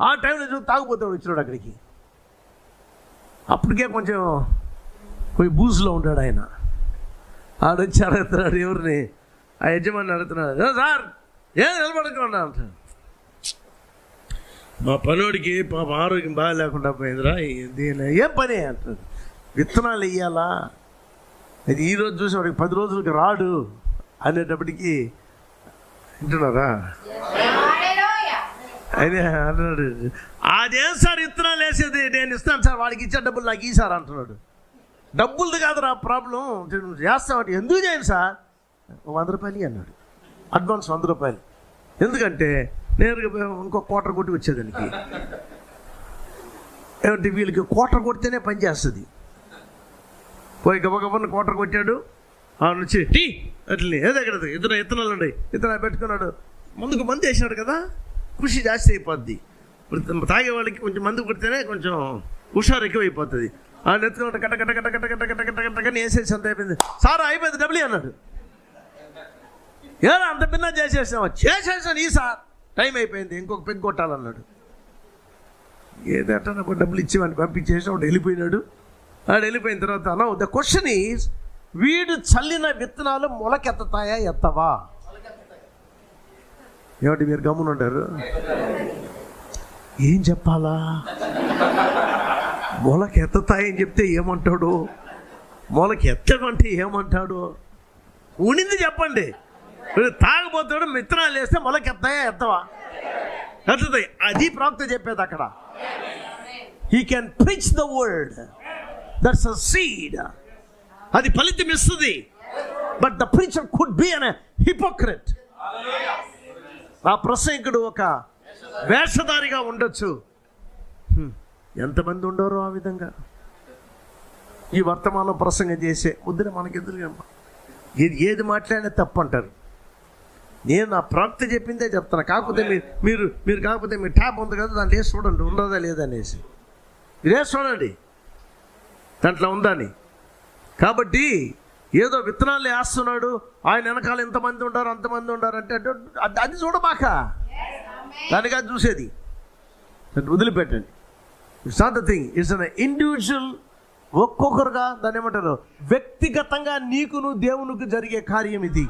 ఆ టైంలో చూసి తాగుపోతే వచ్చినాడు అక్కడికి. అప్పటికే కొంచెం పోయి బూజులో ఉంటాడు ఆయన. ఆడొచ్చి అడుగుతున్నాడు ఎవరిని? ఆ యజమాని అడుగుతున్నాడు సార్ ఏం నిలబడకుండా అంటాడు మా పనోడికి పాప ఆరోగ్యం బాగా లేకుండా పోయిందిరా దీని ఏం పని? అంటాడు. విత్తనాలు వేయాలా అది ఈరోజు చూసి వాడికి పది రోజులకి రాడు అనేటప్పటికీ వింటున్నారా? అయితే అంటున్నాడు అదేం సార్ ఇత్తనాలు వేసేది? నేను ఇస్తాను సార్ వాడికి ఇచ్చే డబ్బులు నాకు ఈ సార్ అంటున్నాడు. డబ్బులది కాదురా ప్రాబ్లం. చేస్తామంటే ఎందుకు చేయను సార్? వంద రూపాయలు అన్నాడు. అడ్వాన్స్ వంద రూపాయలు. ఎందుకంటే నేరుగా ఇంకో కోటర్ కొట్టి వచ్చేదానికి. ఏమంటే వీళ్ళకి కోటర్ కొడితేనే పని చేస్తుంది. పోయి గబగబన్న కోటర్ కొట్టాడు. ఆ నుంచి టీ అట్లనే. ఏదో ఇక్కడ ఇద్దరు ఇత్తనాలు ఉన్నాయి. ఇత్తనాలు పెట్టుకున్నాడు. ముందుకు మంది వేసినాడు కదా. కృషి జాస్తి అయిపోద్ది. తాగే వాళ్ళకి కొంచెం మందు కొడితేనే కొంచెం హుషారు ఎక్కువ అయిపోతుంది ఆ నెత్తుకుంటే కట్ట కట్ట కట్ట కట్ట కట్ట కట్ట కట్ట కట్ట కట్ట వేసేసి అంత అయిపోయింది. సార్ అయిపోయింది డబ్ల్యూ అన్నాడు. ఏదో అంత భిన్న చేసేసావా చేసేసాను ఈ సార్. టైం అయిపోయింది ఇంకొక పెగ్ కొట్టాలన్నాడు. ఏదట నాకు డబ్బులు ఇచ్చేవాడిని పంపించేసి వాడు వెళ్ళిపోయినాడు. వాడు వెళ్ళిపోయిన తర్వాత అలా ద క్వశ్చన్ ఈజ్ వీడు చల్లిన విత్తనాలు మొలకెత్తుతాయా ఎత్తవా? ఏమిటి మీరు గమ్మునుంటారు ఏం చెప్పాలా? మొలకి ఎత్తుతాయని చెప్తే ఏమంటాడు? మొలకి ఎత్తమంటే ఏమంటాడు? ఉనింది చెప్పండి. వీడు తాగబోతాడు వేస్తే మొలకి ఎత్తాయా ఎత్తవా? ఎత్తుతాయి. అది ప్రాప్త చెప్పేది అక్కడ. He can preach the word that's a seed అది ఫలితం ఇస్తుంది. But the preacher could be an hypocrite ఆ ప్రసంగికుడు ఒక వేషధారిగా ఉండొచ్చు. ఎంతమంది ఉండరు ఆ విధంగా? ఈ వర్తమానం ప్రసంగం చేసే వద్దులే మనకి ఎదురుగా ఏది ఏది మాట్లాడినా తప్పు అంటారు నేను నా ప్రాప్తి చెప్పిందే చెప్తాను. కాకపోతే మీరు మీరు మీరు కాకపోతే మీరు ట్యాప్ ఉంది కదా దాంట్లో వేసి చూడండి ఉండదా లేదనేసి మీరు వేసి చూడండి? దాంట్లో ఉందని కాబట్టి ఏదో విత్తనాలు వేస్తున్నాడు. ఆయన వెనకాల ఎంతమంది ఉండారు అంతమంది ఉండారు అంటే అది- చూడమాక. దానికి అది చూసేది. వదిలిపెట్టండి. It's not the thing it's an individual ఒక్కొక్కరుగా దాన్ని ఏమంటారు? వ్యక్తిగతంగా నీకును దేవునికి జరిగే కార్యం ఇది.